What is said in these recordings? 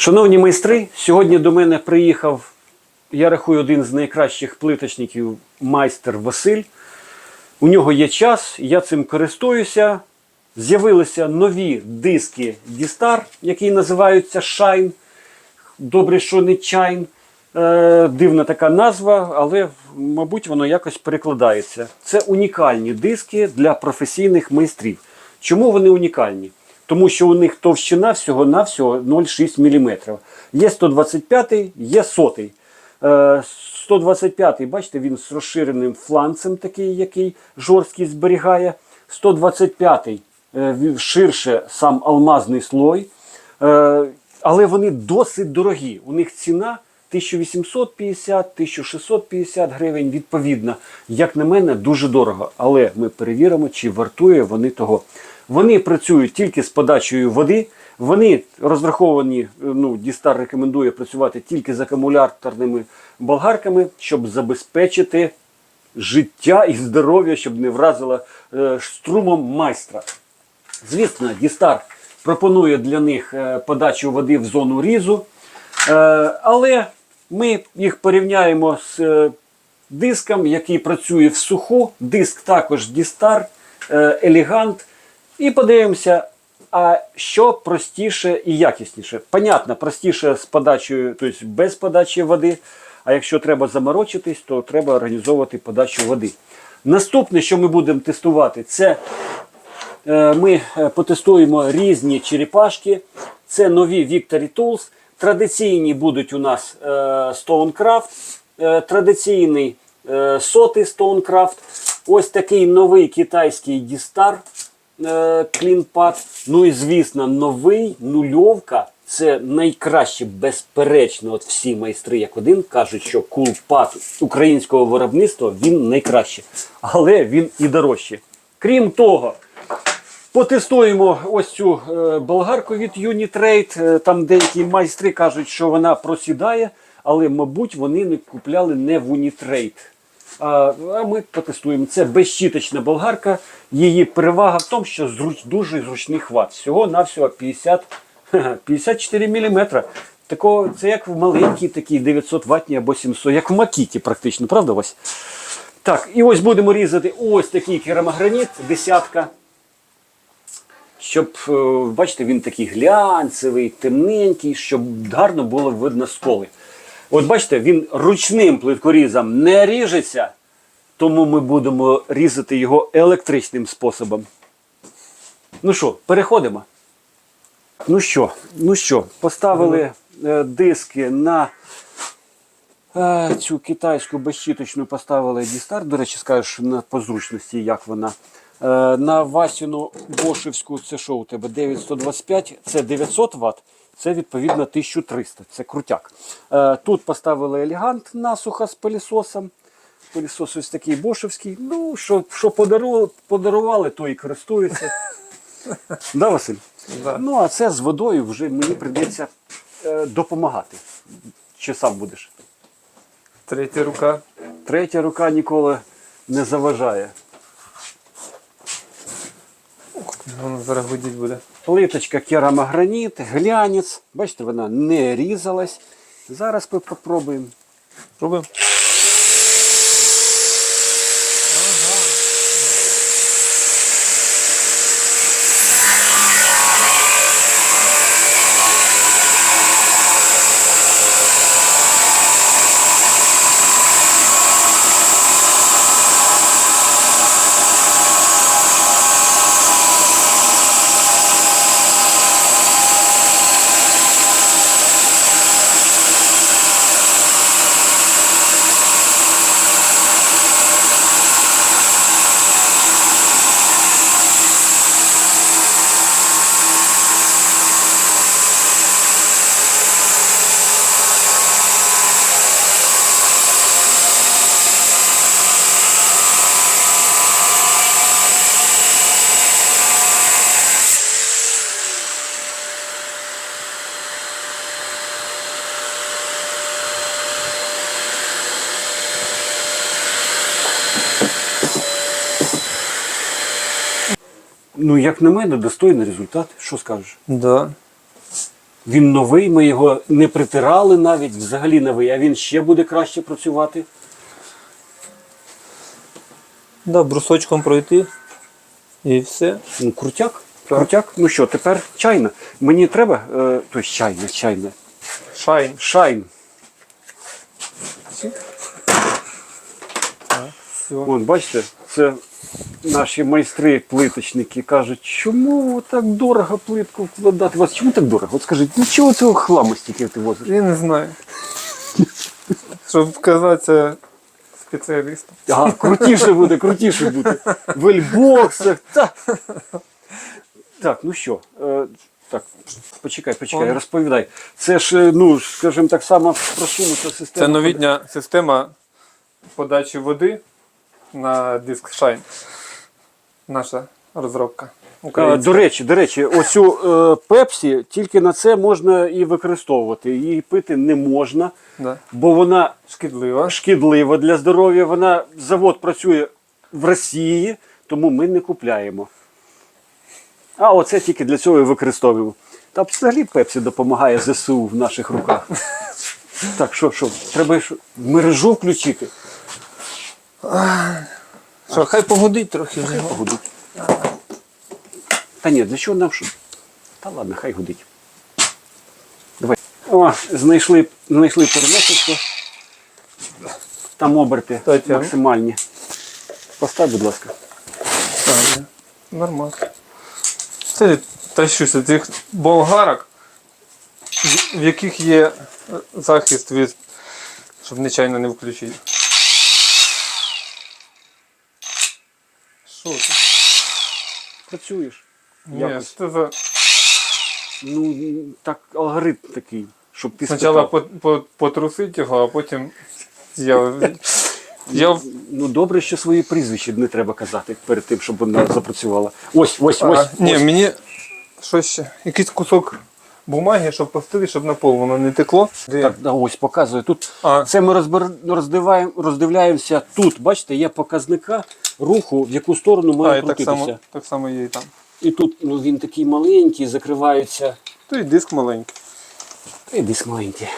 Шановні майстри, сьогодні до мене приїхав, я рахую, один з найкращих плиточників майстер Василь. У нього є час, я цим користуюся. З'явилися нові диски Дістар, які називаються Shine. Добре, що не Chine. Е, дивна така назва, але, мабуть, воно якось перекладається. Це унікальні диски для професійних майстрів. Чому вони унікальні? Тому що у них товщина всього-навсього 0,6 мм. Є 125, є 100. Е, 125, бачите, він з розширеним фланцем, такий, який жорсткий зберігає. 125 е, ширше сам алмазний слой. Е, але вони досить дорогі. У них ціна 1850-1650 гривень відповідно. Як на мене, дуже дорого. Але ми перевіримо, чи вартує вони того. Вони працюють тільки з подачею води. Вони розраховані, е, ну, Дістар рекомендує працювати тільки з акумуляторними болгарками, щоб забезпечити життя і здоров'я, щоб не вразило е, струмом майстра. Звісно, Дістар пропонує для них е, подачу води в зону різу, Е, але ми їх порівняємо з е, диском, який працює в суху. Диск також Дістар, Елегант. І подивимося, а що простіше і якісніше. Понятно, простіше з подачею, тобто без подачі води. А якщо треба заморочитись, то треба організовувати подачу води. Наступне, що ми будемо тестувати, це Е, ми е, потестуємо різні черепашки. Це нові Victory Tools. Традиційні будуть у нас е, Stonecraft, е, традиційний е, сотий Stonecraft. Ось такий новий китайський е, CleanPad. Ну і звісно, новий нульовка. Це найкраще, безперечно, от всі майстри, як один, кажуть, що кулпад українського виробництва він найкраще, але він і дорожче. Крім того, Потестуємо ось цю е, болгарку від Unitrade. Е, Там деякі майстри кажуть, що вона просідає, але, мабуть, вони не купляли не в Unitrade. А, ми потестуємо. Це безщіточна болгарка. Її перевага в тому, що зруч, дуже зручний хват. Всього навсього 50, 54 мм. Такого, це як в маленькій такій 900 ватні або 700, як в Макіті практично, правда Вась? Так, і ось будемо різати ось такий керамограніт, десятка. Щоб, е, бачите, він такий глянцевий, темненький, щоб гарно було видно сколи. От бачите, він ручним плиткорізом не ріжеться, тому ми будемо різати його електричним способом. Ну що, переходимо. Ну що, ну що, поставили е, диски на е, цю китайську безщіточну поставили Дістар. До речі, скажеш на по зручності, як вона. Е, на Васіну Бошевську, це що у тебе 9125, це 900 Вт, це відповідно 1300, це крутяк. Е, тут поставили елегант насухо з пилісосом. Пилісос ось такий бошевський. Ну, що, що подарували, подарували, то і користуються. Да, Василь? Да. Ну, а це з водою вже мені прийдеться е, допомагати. Чи сам будеш? Третя рука. Третя рука ніколи не заважає. Воно зараз гудіть буде. Плиточка керамограніт, глянець. Бачите, вона не різалась. Зараз ми попробуємо. Пробуємо. Ну, як на мене, достойний результат. Що скажеш? Да. Він новий, ми його не притирали навіть, взагалі новий, а він ще буде краще працювати. Да, брусочком пройти. І все. Ну, крутяк. Крутяк. Ну що, тепер чайна. Мені треба. Е, тобто чайна, чайна. Шайн. Шайн. Все. Вон, бачите, це наші майстри плиточники кажуть, чому так дорого плитку вкладати? Вас чому так дорого? От скажіть, ну чого цього хламу стільки ти возиш? Я не знаю. Щоб казатися спеціалістом. Ага, крутіше буде, крутіше буде. В ельбоксах. Та. Так, ну що, е, так, почекай, почекай, розповідай. Це ж, е, ну, скажімо так само просунута система. Це новітня система подачі води на диск Shine. Наша розробка. Е. До речі, до речі, оцю е, пепсі тільки на це можна і використовувати. Її пити не можна, Да. бо вона Шкідлива. шкідлива для здоров'я. Вона завод працює в Росії, тому ми не купляємо. А оце тільки для цього і використовуємо. Та взагалі Пепсі допомагає ЗСУ в наших руках. Так, що, що, треба що, мережу включити. Що, хай погодить трохи вже. Гудить. Та ні, для чого нам що? Та ладно, хай гудить. Давай. О, знайшли, знайшли переносочку. Там оберти Тетяна. максимальні. Постав, будь ласка. Так, Нормально. Це тащуся цих болгарок, в- яких є захист від, щоб нечайно не включити. Що це? Працюєш. Ні, Якось. це за... Ну, так, алгоритм такий, щоб ти Спочатку по- по- потрусити його, а потім я, я в- Ну, добре, що свої прізвища не треба казати перед тим, щоб вона запрацювала. Ось, ось, А, ось. ні, ось. мені щось ще. Якийсь кусок бумаги, щоб постити, щоб на пол воно не текло. Де? Так, да, ось показує. Тут А. це ми розбер... роздиваємо, роздивляємося тут. Бачите, є показника руху, в яку сторону а, має і так само, так само є і там. І тут ну, він такий маленький, закривається. То і диск маленький. І диск маленький.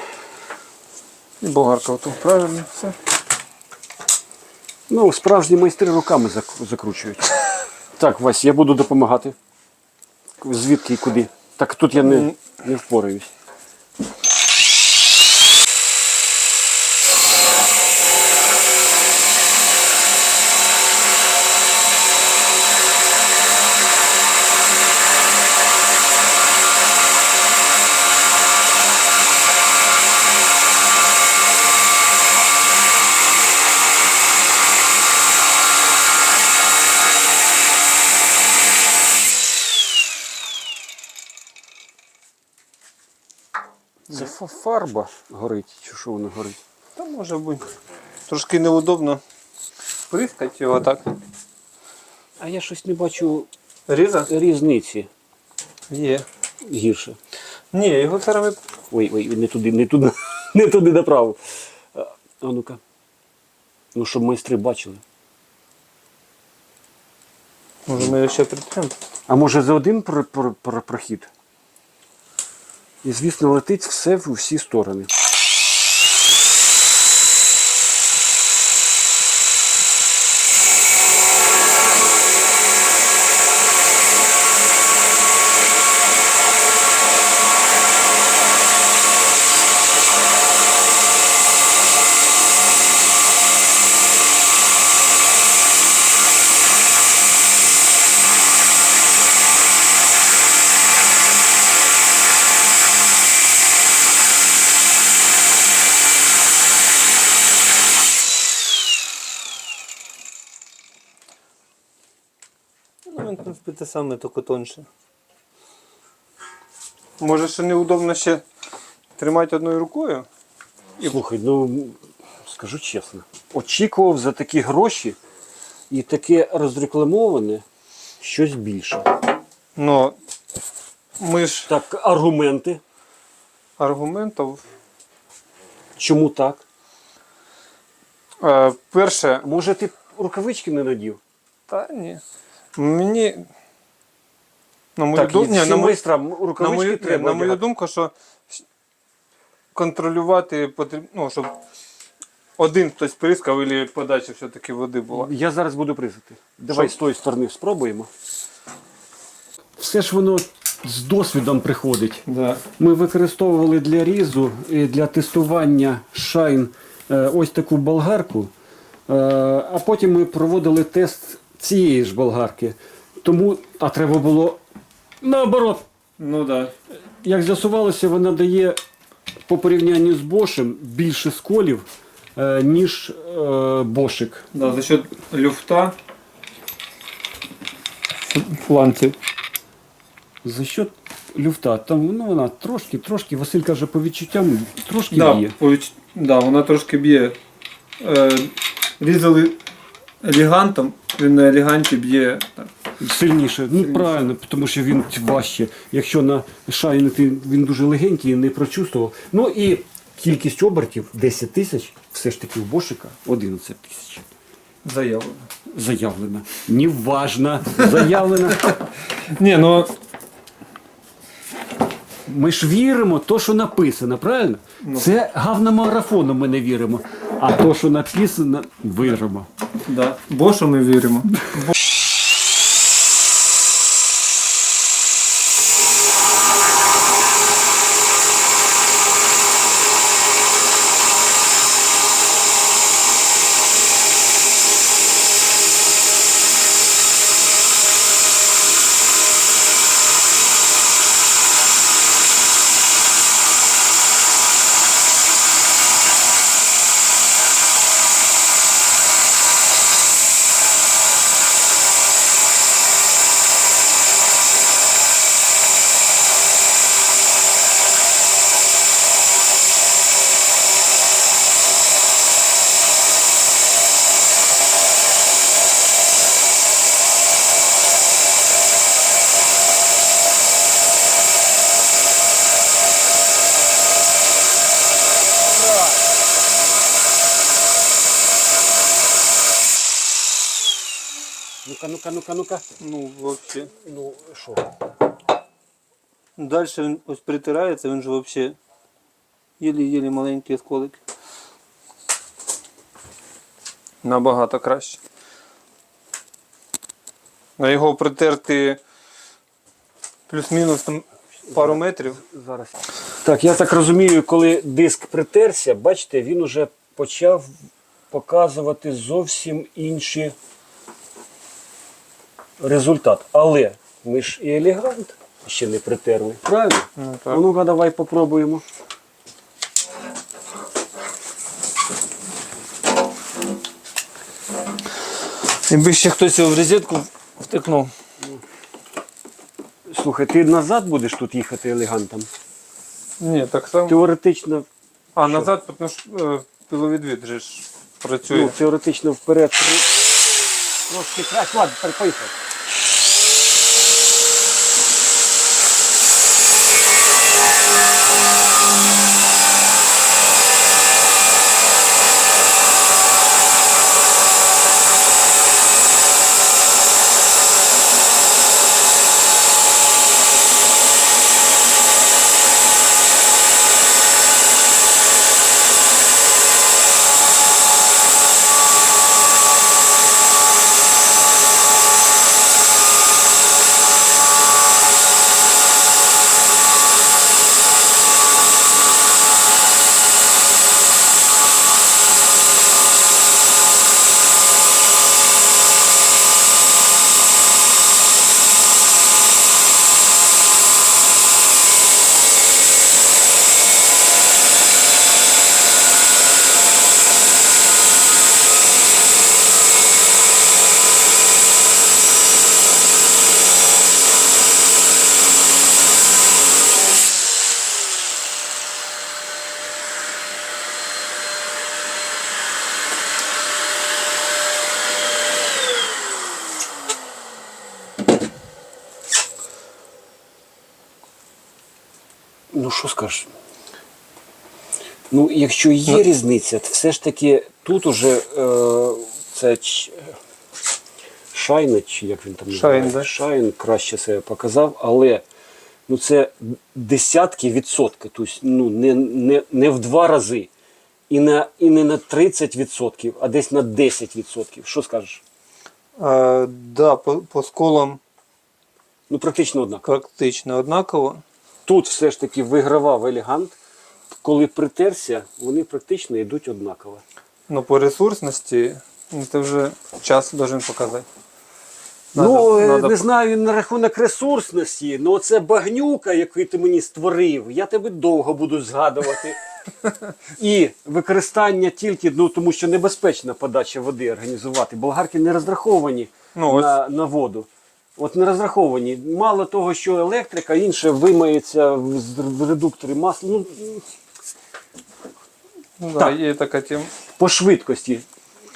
І болгарка отут. Правильно, все. Ну, справжні майстри руками закручують. Так, Вась, я буду допомагати. Звідки і куди? Так тут я не, не впораюсь. Фарба горить, чи що вона горить? Та може бути. Трошки неудобно прискати його так. А я щось не бачу Різа? різниці Є. гірше. Ні, його зараз Ой, ой, не туди, не туди, не туди направив. А а ну-ка. Ну, щоб майстри бачили. Може ми його ще притремо. А може за один про- про- про- прохід? І, звісно, летить все в усі сторони. Те саме, тільки тонше. Може ще неудобно ще тримати одною рукою? Слухай, ну скажу чесно, очікував за такі гроші і таке розрекламоване щось більше. Ну, ми ж Так, аргументи. аргументів. Чому так? Е, перше, Може, ти рукавички не надів? Та ні. Мені. На мою, Так, ду... і ні, на, мою... на, мою... треба. на мою думку, що контролювати потрібно, ну, щоб один хтось прискав і подача все-таки води була. Я зараз буду призати. Давай Що? з тої сторони спробуємо. Все ж воно з досвідом приходить. Да. Ми використовували для різу і для тестування шайн е, ось таку болгарку, е, а потім ми проводили тест цієї ж болгарки. Тому, а треба було наоборот. Ну да. Як з'ясувалося, вона дає по порівнянню з Бошем більше сколів, е, ніж е, Бошик. Да, за счет люфта фланців. За що люфта? Там ну, вона трошки, трошки, Василь каже, по відчуттям трошки Да, є. повіч- да, вона трошки б'є. Е, різали елегантом, він на елеганті б'є. Так. Сильніше. Ну правильно, тому що він важче. Якщо на шайнити він дуже легенький, не прочувствував. Ну і кількість обертів 10 тисяч, все ж таки у Бошика 11 тисяч. Заявлено. Заявлена. Неважно. Заявлена. Ні, ну Ми ж віримо то, що написано, правильно? Це гавномарафону ми не віримо. А то, що написано, віримо. да. Бошу ми віримо. Ну-ка, ну-ка, ну-ка, ну-ка. Ну, взагалі. Ну, що? Далі він ось притирається, він же взагалі єлі-єлі маленькі осколики. Набагато краще. А його притерти плюс-мінус там пару метрів. Зараз. Так, я так розумію, коли диск притерся, бачите, він уже почав показувати зовсім інші результат. Але ми ж і елегант ще не притерли. Правильно? Ну, А ну-ка, давай попробуємо. Якби ще хтось його в розетку втикнув. Слухай, ти назад будеш тут їхати елегантом? Ні, так само. Теоретично, А назад, тому що е, пиловідвід же ж працює. ну, теоретично вперед. Трошки краще. Ладно, поїхав. Ну, що скажеш? Ну, якщо є різниця, то все ж таки тут уже е, це ч- Шайн, чи як він там називається? да. Шайн краще себе показав, але ну, це десятки відсотків, тобто ну, не, не, не в два рази. І, на, і не на 30%, а десь на 10%. Що скажеш? А, да, по, по сколам Ну, практично однаково. практично однаково. Тут все ж таки вигравав елегант. Коли притерся, вони практично йдуть однаково. Ну, по ресурсності, ну, це вже час должен показати. ну, е, надо- не знаю на рахунок ресурсності, ну це багнюка, яку ти мені створив, я тебе довго буду згадувати. І використання тільки, ну тому що небезпечна подача води організувати. Болгарки не розраховані Ну, ось. на, на воду. От не розраховані. Мало того, що електрика, інше вимається в, редукторі масла. Ну, Ну, да, так. є така тема. по швидкості.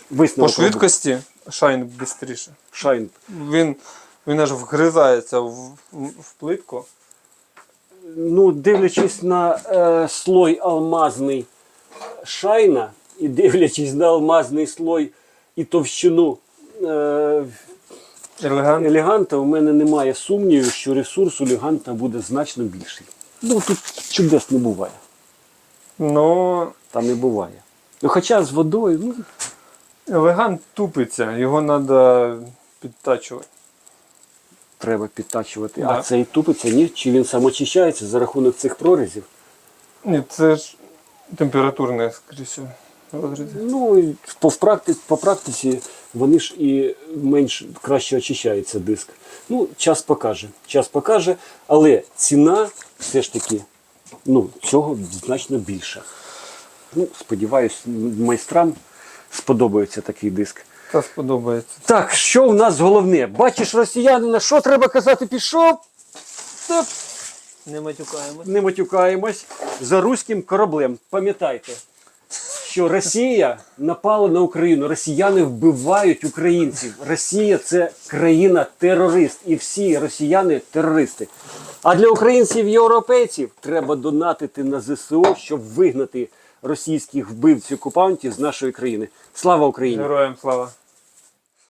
По Висновок швидкості шайн швидше. Шайн. Він, він аж вгризається в, в, в плитку. Ну, дивлячись на е, слой алмазний шайна і дивлячись на алмазний слой і товщину е, Елегант. елеганта, у мене немає сумнівів, що ресурс у елеганта буде значно більший. Ну тут чудес не буває. Ну, Там не буває. Ну, хоча з водою, ну, елегант тупиться, його треба підтачувати. треба підтачувати. Да. А цей тупиться, ні? Чи він сам очищається за рахунок цих прорізів? Ні, це ж температурне, скоріше, розрізи. Ну, по, практи- по практиці вони ж і менш краще очищається диск. Ну, час покаже. Час покаже, але ціна все ж таки ну, цього значно більша. Ну, сподіваюсь, майстрам сподобається такий диск. Та сподобається. Так, що в нас головне? Бачиш росіянина, що треба казати, пішов? Та Не матюкаємось. не матюкаємось за руським кораблем. Пам'ятайте, що Росія напала на Україну. Росіяни вбивають українців. Росія це країна-терорист, і всі росіяни терористи. А для українців європейців треба донатити на ЗСУ, щоб вигнати російських вбивців окупантів з нашої країни. Слава Україні! Героям слава.